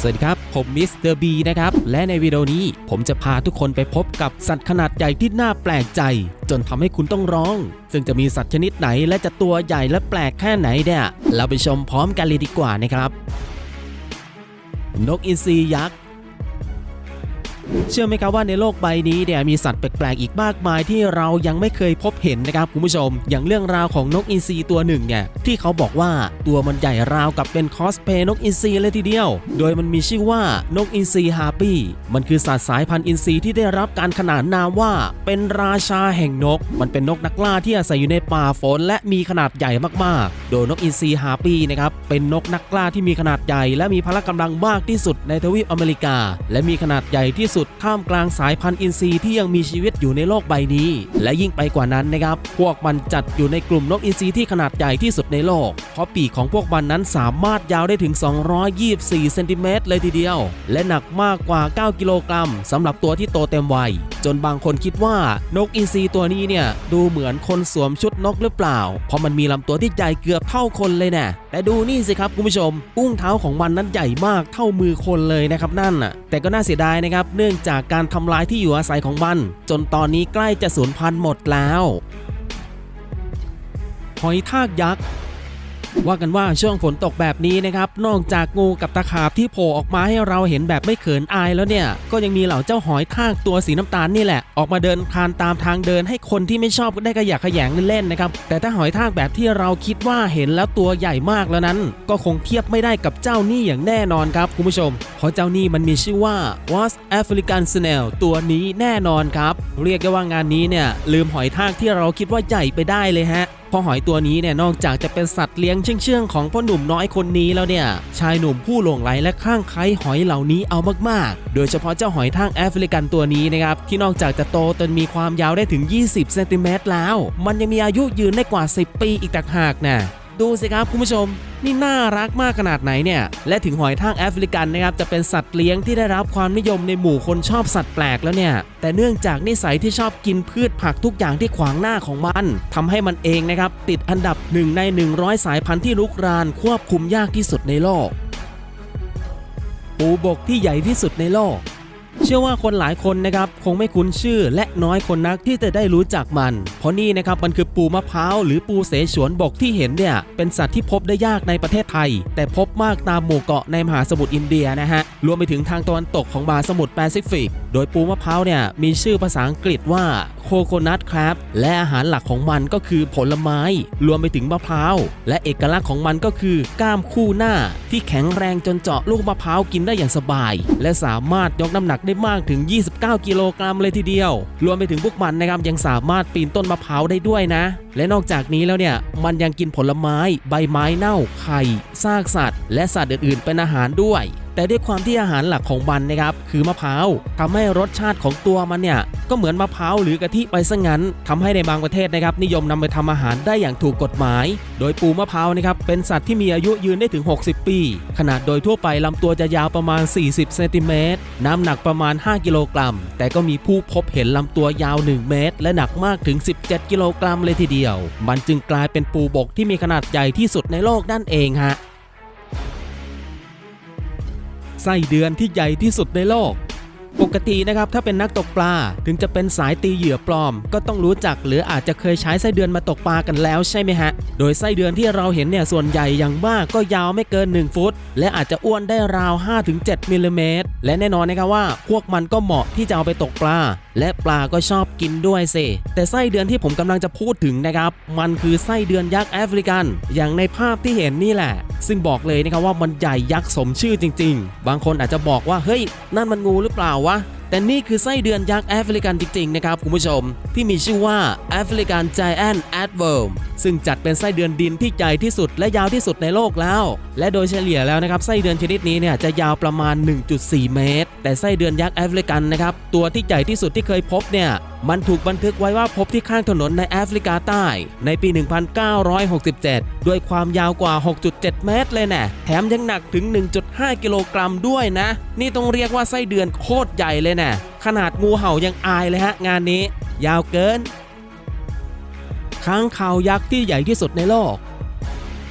สวัสดีครับ ผมมิสเตอร์บีนะครับ และในวิดีโอนี้ผมจะพาทุกคนไปพบกับสัตว์ขนาดใหญ่ที่น่าแปลกใจ จนทำให้คุณต้องร้อง ซึ่งจะมีสัตว์ชนิดไหนและจะตัวใหญ่และแปลกแค่ไหนเนี่ย เราไปชมพร้อมกันเลยดีกว่านะครับ นกอินทรียักษ์ เชื่อไหมครับว่าในโลกใบนี้เนี่ยมีสัตว์แปลกๆอีกมากมายที่เรายังไม่เคยพบเห็นนะครับคุณผู้ชม อย่างเรื่องราวของนกอินทรีตัวหนึ่งเนี่ยที่เขาบอกว่าตัวมันใหญ่ราวกับเป็นคอสเพย์นกอินทรีเลยทีเดียว โดยมันมีชื่อว่านกอินทรีฮาปี้มันคือสัตว์สายพันธุ์อินทรีที่ได้รับการขนานนามว่า เป็นราชาแห่งนก มันเป็นนกนักล่าที่อาศัยอยู่ในป่าฝนและมีขนาดใหญ่มากๆ โดยนกอินทรีฮาปี้นะครับเป็นนกนักล่าที่มีขนาดใหญ่ และมีพละกำลังมากที่สุดในทวีปอเมริกา และมีขนาดใหญ่ที่สุดท่ามกลางสายพันธุ์อินทรีที่ยังมีชีวิตอยู่ในโลกใบนี้ และยิ่งไปกว่านั้นนะครับ พวกมันจัดอยู่ในกลุ่มนกอินทรีที่ขนาดใหญ่ที่สุดในโลก เพราะปีกของพวกมันนั้นสามารถยาวได้ถึง 224เซนติเมตรเลยทีเดียว และหนักมากกว่า 9 กิโลกรัมสำหรับตัวที่โตเต็มวัย จนบางคนคิดว่านกอินทรีตัวนี้เนี่ยดูเหมือนคนสวมชุดนกหรือเปล่า เพราะมันมีลำตัวที่ใหญ่เกือบเท่าคนเลยนะแต่ดูนี่สิครับคุณผู้ชม อุ้งเท้าของมันนั้นใหญ่มากเท่ามือคนเลยนะครับนั่นน่ะแต่ก็น่าเสียดายนะครับเนื่องื่องจากการทำลายที่อยู่อาศัยของมัน จนตอนนี้ใกล้จะสูญพันธุ์หมดแล้ว หอยทากยักษ์ ว่ากันว่าช่วงฝนตกแบบนี้นะครับ นอกจากงูกับตะขาบที่โผล่ออกมาให้เราเห็นแบบไม่เขินอายแล้วเนี่ย ก็ยังมีเหล่าเจ้าหอยทากตัวสีน้ำตาลนี่แหละ ออกมาเดินคานตามทางเดินให้คนที่ไม่ชอบก็ได้กระยักขยงเล่นๆนะครับ แต่ถ้าหอยทากแบบที่เราคิดว่าเห็นแล้วตัวใหญ่มากแล้วนั้น ก็คงเทียบไม่ได้กับเจ้านี่อย่างแน่นอนครับคุณผู้ชม เพราะเจ้านี่มันมีชื่อว่า Was African Snail ตัวนี้แน่นอนครับ เรียกได้ว่างานนี้เนี่ยลืมหอยทากที่เราคิดว่าใหญ่ไปได้เลยฮะ เพราะหอยตัวนี้เนี่ยนอกจากจะเป็นสัตว์เลี้ยงเชื่องๆของพ่อหนุ่มน้อยคนนี้แล้วเนี่ย ชายหนุ่มผู้หลงไหลและคลั่งไคล้หอยเหล่านี้เอามากๆ โดยเฉพาะเจ้าหอยทางแอฟริกันตัวนี้นะครับ ที่นอกจากจะโตจนมีความยาวได้ถึง 20 เซนติเมตรแล้ว มันยังมีอายุยืนได้กว่า 10 ปีอีกต่างหากนะ ดูสิครับคุณผู้ชม นี่น่ารักมากขนาดไหนเนี่ย และถึงหอยทากแอฟริกันนะครับจะเป็นสัตว์เลี้ยงที่ได้รับความนิยมในหมู่คนชอบสัตว์แปลกแล้วเนี่ย แต่เนื่องจากนิสัยที่ชอบกินพืชผักทุกอย่างที่ขวางหน้าของมันทำให้มันเองนะครับติดอันดับหนึ่งใน 100 สายพันธุ์ที่ลุกรานควบคุมยากที่สุดในโลก ปูบกที่ใหญ่ที่สุดในโลก เชื่อว่าคนหลายคนนะครับคงไม่คุ้นชื่อและน้อยคนนักที่จะได้รู้จักมัน เพราะนี่นะครับมันคือปูมะพร้าวหรือปูเสฉวนบกที่เห็นเนี่ยเป็นสัตว์ที่พบได้ยากในประเทศไทย แต่พบมากตามหมู่เกาะในมหาสมุทรอินเดียนะฮะรวมไปถึงทางตะวันตกของมหาสมุทรแปซิฟิกโดยปูมะพร้าวเนี่ยมีชื่อภาษาอังกฤษว่าโคโคนัทครับและอาหารหลักของมันก็คือผลไม้ รวมไปถึงมะพร้าว และเอกลักษณ์ของมันก็คือกล้ามคู่หน้า ที่แข็งแรงจนเจาะลูกมะพร้าวกินได้อย่างสบาย และสามารถยกน้ำหนักได้มากถึง 29 กิโลกรัมเลยทีเดียว รวมไปถึงพวกมันนะครับยังสามารถปีนต้นมะพร้าวได้ด้วยนะ และนอกจากนี้แล้วเนี่ยมันยังกินผลไม้ ใบไม้เน่าไข่ซากสัตว์ และสัตว์อื่นๆเป็นอาหารด้วย แต่ด้วยความที่อาหารหลักของมันนะครับคือมะพร้าวทำให้รสชาติของตัวมันเนี่ยก็เหมือนมะพร้าวหรือกะทิไปซะงั้นทำให้ในบางประเทศนะครับนิยมนำไปทำอาหารได้อย่างถูกกฎหมาย โดยปูมะพร้าวนะครับเป็นสัตว์ที่มีอายุยืนได้ถึง 60 ปี ขนาดโดยทั่วไปลำตัวจะยาวประมาณ 40เซนติเมตรน้ำหนักประมาณ 5 กิโลกรัม แต่ก็มีผู้พบเห็นลำตัวยาว 1 เมตร และหนักมากถึง 17 กิโลกรัมเลยทีเดียว มันจึงกลายเป็นปูบกที่มีขนาดใหญ่ที่สุดในโลกนั่นเองฮะ ไส้เดือนที่ใหญ่ที่สุดในโลก ปกตินะครับถ้าเป็นนักตกปลาถึงจะเป็นสายตีเหยื่อปลอม ก็ต้องรู้จักหรืออาจจะเคยใช้ไส้เดือนมาตกปลากันแล้วใช่ไหมฮะ โดยไส้เดือนที่เราเห็นเนี่ยส่วนใหญ่อย่างมากก็ยาวไม่เกิน 1 ฟุต และอาจจะอ้วนได้ราว 5-7มิลลิเมตรและแน่นอนนะครับว่าพวกมันก็เหมาะที่จะเอาไปตกปลา และปลาก็ชอบกินด้วยสิแต่ไส้เดือนที่ผมกำลังจะพูดถึงนะครับ มันคือไส้เดือนยักษ์แอฟริกัน อย่างในภาพที่เห็นนี่แหละ ซึ่งบอกเลยนะครับว่ามันใหญ่ยักษ์สมชื่อจริง ๆ บางคนอาจจะบอกว่าเฮ้ยนั่นมันงูหรือเปล่าวะ แต่นี่คือไส้เดือนยักษ์แอฟริกันจริงๆนะครับคุณผู้ชม ที่มีชื่อว่าแอฟริกัน Giant Adworm ซึ่งจัดเป็นไส้เดือนดินที่ใหญ่ที่สุดและยาวที่สุดในโลกแล้ว และโดยเฉลี่ยแล้วนะครับไส้เดือนชนิดนี้เนี่ยจะยาวประมาณ 1.4 เมตร แต่ไส้เดือนยักษ์แอฟริกันนะครับตัวที่ใหญ่ที่สุดที่เคยพบเนี่ยมันถูกบันทึกไว้ว่าพบที่ข้างถนนในแอฟริกาใต้ ในปี 1967 ด้วยความยาวกว่า 6.7 เมตรเลยแน่แถมยังหนักถึง 1.5 กิโลกรัมด้วยนะ นี่ต้องเรียกว่าไส้เดือนโคตรใหญ่เลยแน่ขนาดงูเห่ายังอายเลยฮะงานนี้ ยาวเกินค้างคาวยักษ์ที่ใหญ่ที่สุดในโลก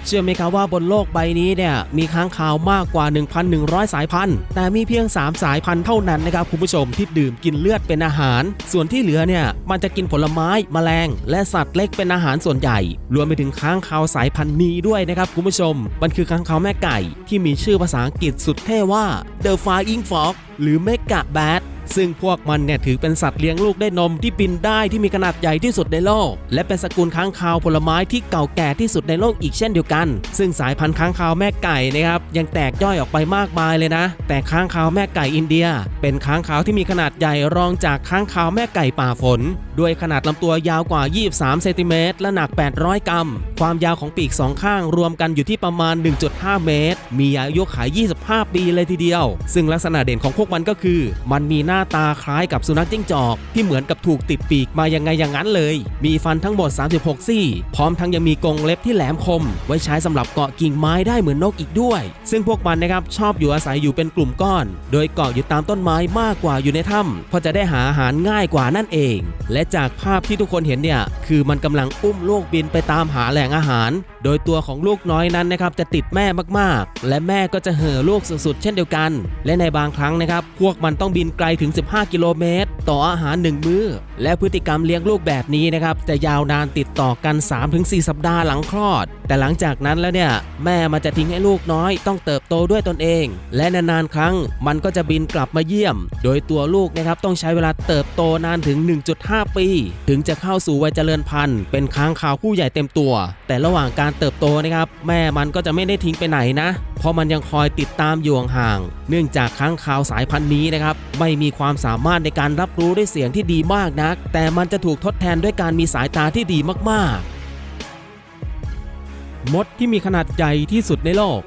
เชื่อไหมครับว่าบนโลกใบนี้เนี่ยมีค้างคาวมากกว่า 1,100 สายพันธุ์ แต่มีเพียง 3 สายพันธุ์เท่านั้นนะครับคุณผู้ชมที่ดื่มกินเลือดเป็นอาหาร ส่วนที่เหลือเนี่ยมันจะกินผลไม้แมลง และสัตว์เล็กเป็นอาหารส่วนใหญ่ รวมไปถึงค้างคาวสายพันธุ์นี้ด้วยนะครับคุณผู้ชม มันคือค้างคาวแม่ไก่ ที่มีชื่อภาษาอังกฤษสุดเท่ว่า The Flying Fox หรือ Mega Bat ซึ่งพวกมันเนี่ยถือเป็นสัตว์เลี้ยงลูกได้นมที่บินได้ที่มีขนาดใหญ่ที่สุดในโลก และเป็นสกุลค้างคาวผลไม้ที่เก่าแก่ที่สุดในโลกอีกเช่นเดียวกัน ซึ่งสายพันธุ์ค้างคาวแม่ไก่นะครับยังแตกย่อยออกไปมากมายเลยนะ แต่ค้างคาวแม่ไก่อินเดีย เป็นค้างคาวที่มีขนาดใหญ่รองจากค้างคาวแม่ไก่ป่าฝน ด้วยขนาดลำตัวยาวกว่า 23 เซนติเมตรและหนัก 800 กรัม ความยาวของปีกสองข้างรวมกันอยู่ที่ประมาณ 1.5 เมตร มีอายุขัย25 ปีเลยทีเดียว ซึ่งลักษณะเด่นของพวกมันก็คือ มันมีหน้าตาคล้ายกับสุนัขจิ้งจอก ที่เหมือนกับถูกติดปีกมายังไงอย่างนั้นเลย มีฟันทั้งหมด 36 ซี่ พร้อมทั้งยังมีกรงเล็บที่แหลมคม ไว้ใช้สำหรับเกาะกิ่งไม้ได้เหมือนนกอีกด้วย ซึ่งพวกมันนะครับชอบอยู่อาศัยอยู่เป็นกลุ่มก้อน โดยเกาะอยู่ตามต้นไม้มากกว่าอยู่ในถ้ำเพราะจะได้หาอาหารง่ายกว่านั่นเอง และจากภาพที่ทุกคนเห็นเนี่ยคือมันกำลังอุ้มลูกบินไปตามหาแหล่งอาหาร โดยตัวของลูกน้อยนั้นนะครับจะติดแม่มากๆ และแม่ก็จะเห่อลูกสุดๆ เช่นเดียวกัน และในบางครั้งนะครับ พวกมันต้องบินไกลถึง 15 กิโลเมตร ต่ออาหาร 1 มื้อ และพฤติกรรมเลี้ยงลูกแบบนี้นะครับจะยาวนานติดต่อกัน 3-4 สัปดาห์หลังคลอด แต่หลังจากนั้นแล้วเนี่ยแม่มันจะทิ้งให้ลูกน้อยต้องเติบโตด้วยตนเอง และนานๆครั้งมันก็จะบินกลับมาเยี่ยม โดยตัวลูกนะครับต้องใช้เวลาเติบโตนานถึง 1.5 ปี ถึงจะเข้าสู่วัยเจริญพันธุ์เป็นค้างคาวผู้ใหญ่เต็มตัว แต่ระหว่างการเติบโตนะครับ แม่มันก็จะไม่ได้ทิ้งไปไหนนะ เพราะมันยังคอยติดตามอยู่ห่างเนื่องจากค้างคาวสายพันธุ์นี้นะครับ ไม่มีความสามารถในการรับรู้ด้วยเสียงที่ดีมากนัก แต่มันจะถูกทดแทนด้วยการมีสายตาที่ดีมากๆ มดที่มีขนาดใหญ่ที่สุดในโลก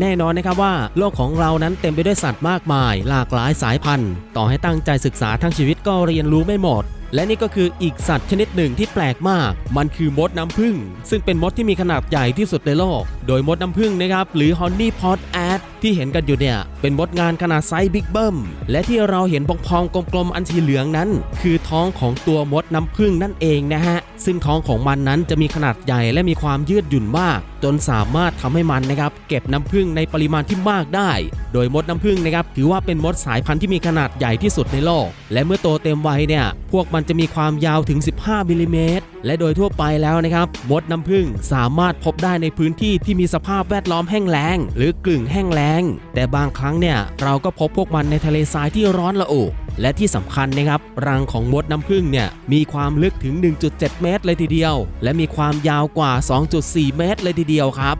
แน่นอนนะครับว่าโลกของเรานั้นเต็มไปด้วยสัตว์มากมาย หลากหลายสายพันธุ์ ต่อให้ตั้งใจศึกษาทั้งชีวิตก็เรียนรู้ไม่หมด และนี่ก็คืออีกสัตว์ชนิดหนึ่งที่แปลกมาก มันคือมดน้ำผึ้งซึ่งเป็นมดที่มีขนาดใหญ่ที่สุดในโลก โดยมดน้ำผึ้งนะครับหรือ Honey Pot Ad ที่เห็นกันอยู่เนี่ยเป็นมดงานขนาดไซส์บิ๊กเบิ้มและที่เราเห็นพองๆกลมๆอันสีเหลืองนั้น คือท้องของตัวมดน้ำผึ้งนั่นเองนะฮะ ซึ่งท้องของมันนั้นจะมีขนาดใหญ่และมีความยืดหยุ่นมาก จนสามารถทำให้มันนะครับเก็บน้ำผึ้งในปริมาณที่มากได้ โดยมดน้ำผึ้งนะครับถือว่าเป็นมดสายพันธุ์ที่มีขนาดใหญ่ที่สุดในโลก และเมื่อโตเต็มวัยเนี่ยพวกมันจะมีความยาวถึง 15มิลลิเมตรและโดยทั่วไปแล้วนะครับมดน้ำผึ้งสามารถพบได้ในพื้นที่ที่มีสภาพแวดล้อมแห้งแล้งหรือกลึ่งแห้งแล้งแต่บางครั้งเนี่ยเราก็พบพวกมันในทะเลทรายที่ร้อนละอุและที่สำคัญนะครับ รังของมดน้ำผึ้งเนี่ยมีความลึกถึง 1.7 เมตรเลยทีเดียว และมีความยาวกว่า 2.4 เมตรเลยทีเดียวครับ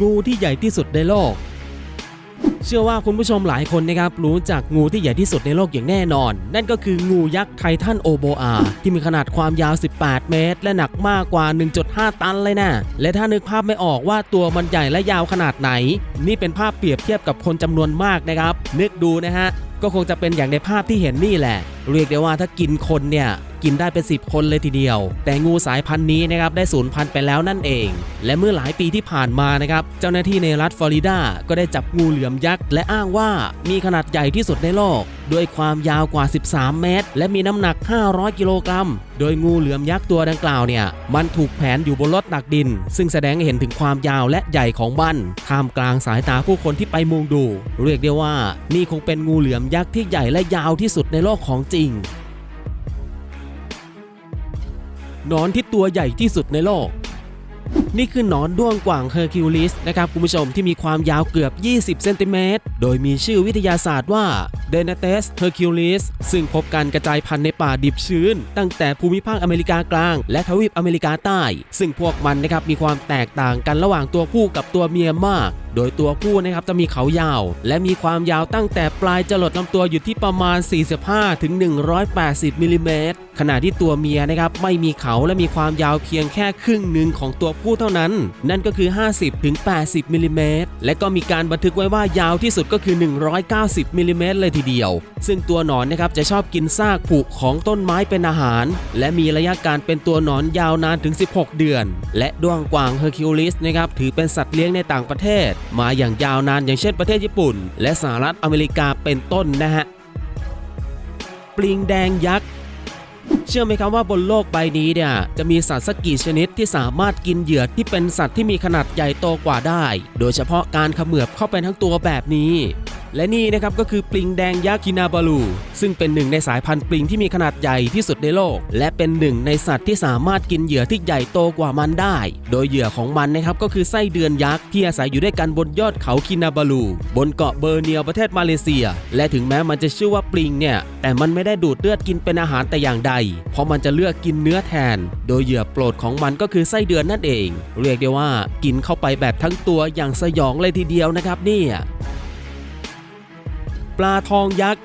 งูที่ใหญ่ที่สุดในโลก เชื่อว่าคุณผู้ชมหลายคนนะครับรู้จักงูที่ใหญ่ที่สุดในโลกอย่างแน่นอน นั่นก็คืองูยักษ์ไททันโอโบอาที่มีขนาดความยาว 18 เมตร และหนักมากกว่า 1.5 ตันเลยนะ และถ้านึกภาพไม่ออกว่าตัวมันใหญ่และยาวขนาดไหน นี่เป็นภาพเปรียบเทียบกับคนจำนวนมากนะครับ นึกดูนะฮะ ก็คงจะเป็นอย่างในภาพที่เห็นนี่แหละ เรียกได้ว่าถ้ากินคนเนี่ยกินได้เป็น 10 คนเลยทีเดียว แต่งูสายพันธุ์นี้นะครับได้สูญพันธุ์ไปแล้วนั่นเอง และเมื่อหลายปีที่ผ่านมานะครับเจ้าหน้าที่ในรัฐฟลอริดาก็ได้จับงูเหลือมยักษ์และอ้างว่ามีขนาดใหญ่ที่สุดในโลกด้วยความยาวกว่า 13 เมตร และมีน้ำหนัก 500 กิโลกรัม โดยงูเหลือมยักษ์ตัวดังกล่าวเนี่ย มันถูกแผนอยู่บนรถหนักดิน ซึ่งแสดงให้เห็นถึงความยาวและใหญ่ของมัน ท่ามกลางสายตาผู้คนที่ไปมุงดู เรียกได้ว่า นี่คงเป็นงูเหลือมยักษ์ที่ใหญ่และยาวที่สุดในโลกของจริง นอนที่ตัวใหญ่ที่สุดในโลก นี่คือหนอนด้วงกว่างเฮอร์คิวลิสนะครับคุณผู้ชมที่มีความยาวเกือบ 20 เซนติเมตร โดยมีชื่อวิทยาศาสตร์ว่า d e n a t e s herculis ซึ่งพบการกระจายพันธุ์ในป่าดิบชื้น ตั้งแต่ภูมิภาคอเมริกากลาง และทวีปอเมริกาใต้ ซึ่งพวกมันนะครับมีความแตกต่างกันระหว่างตัวผู้กับตัวเมียมาก โดยตัวผู้นะครับจะมีเขายาว และมีความยาวตั้งแต่ปลายจรดลำตัวอยู่ที่ประมาณ 45ถึง180มิลลิเมตรขณะที่ตัวเมียนะครับไม่มีเขาและมีความยาวเพียงแค่ครึ่งหนึ่งของตัวผู้เท่านั้น นั่นก็คือ 50ถึง80มิลลิเมตรและก็มีการบันทึกไว้ว่ายาวที่สุดก็คือ 190มิลลิเมตรเลยทีเดียว ซึ่งตัวหนอนนะครับจะชอบกินซากผุของต้นไม้เป็นอาหาร และมีระยะการเป็นตัวหนอนยาวนานถึง 16 เดือน และด้วงกวางเฮอร์คิวลิสนะครับถือเป็นสัตว์เลี้ยงในต่างประเทศมาอย่างยาวนานอย่างเช่นประเทศญี่ปุ่น และสหรัฐอเมริกาเป็นต้นนะฮะ ปลิงแดงยักษ์ เชื่อไหมครับว่าบนโลกใบนี้เนี่ยจะมีสัตว์สักกี่ชนิดที่สามารถกินเหยื่อที่เป็นสัตว์ที่มีขนาดใหญ่โตกว่าได้ โดยเฉพาะการเขมือบเข้าไปทั้งตัวแบบนี้ และนี่นะครับก็คือปลิงแดงยักษ์คินาบาลู ซึ่งเป็นหนึ่งในสายพันธุ์ปลิงที่มีขนาดใหญ่ที่สุดในโลก และเป็นหนึ่งในสัตว์ที่สามารถกินเหยื่อที่ใหญ่โตกว่ามันได้ โดยเหยื่อของมันนะครับก็คือไส้เดือนยักษ์ที่อาศัยอยู่ด้วยกันบนยอดเขาคินาบาลู บนเกาะเบอร์เนียวประเทศมาเลเซีย และถึงแม้มันจะชื่อว่าปลิงเนี่ยแต่มันไม่ได้ดูดเลือดกินเป็นอาหารแต่อย่างใดเพราะมันจะเลือกกินเนื้อแทน โดยเหยื่อโปรดของมันก็คือไส้เดือนนั่นเอง เรียกได้ว่ากินเข้าไปแบบทั้งตัวอย่างสยองเลยทีเดียวนะครับเนี่ยปลาทองยักษ์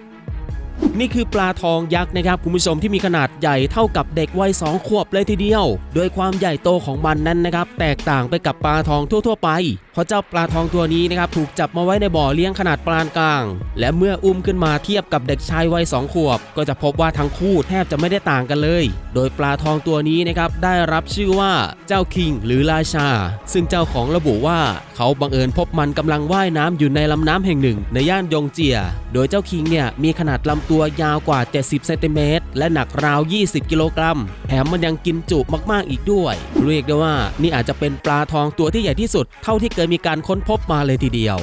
นี่คือปลาทองยักษ์นะครับคุณผู้ชมที่มีขนาดใหญ่เท่ากับเด็กวัยสองขวบเลยทีเดียว โดยความใหญ่โตของมันนั้นนะครับ แตกต่างไปกับปลาทองทั่ว ๆ ไป เพราะเจ้าปลาทองตัวนี้นะครับถูกจับมาไว้ในบ่อเลี้ยงขนาดปานกลาง และเมื่ออุ้มขึ้นมาเทียบกับเด็กชายวัยสองขวบ ก็จะพบว่าทั้งคู่แทบจะไม่ได้ต่างกันเลย โดยปลาทองตัวนี้นะครับได้รับชื่อว่าเจ้าคิงหรือราชา ซึ่งเจ้าของระบุว่า เขาบังเอิญพบมันกำลังว่ายน้ำอยู่ในลำน้ำแห่งหนึ่ง ในย่านยงเจีย โดยเจ้าคิงเนี่ยมีขนาดลำตัวยาวกว่า 70เซนติเมตรและหนักราว 20 กิโลกรัมแถมมันยังกินจุมากๆอีกด้วย เรียกได้ว่านี่อาจจะเป็นปลาทองตัวที่ใหญ่ที่สุดเท่าที่เคยมีการค้นพบมาเลยทีเดียว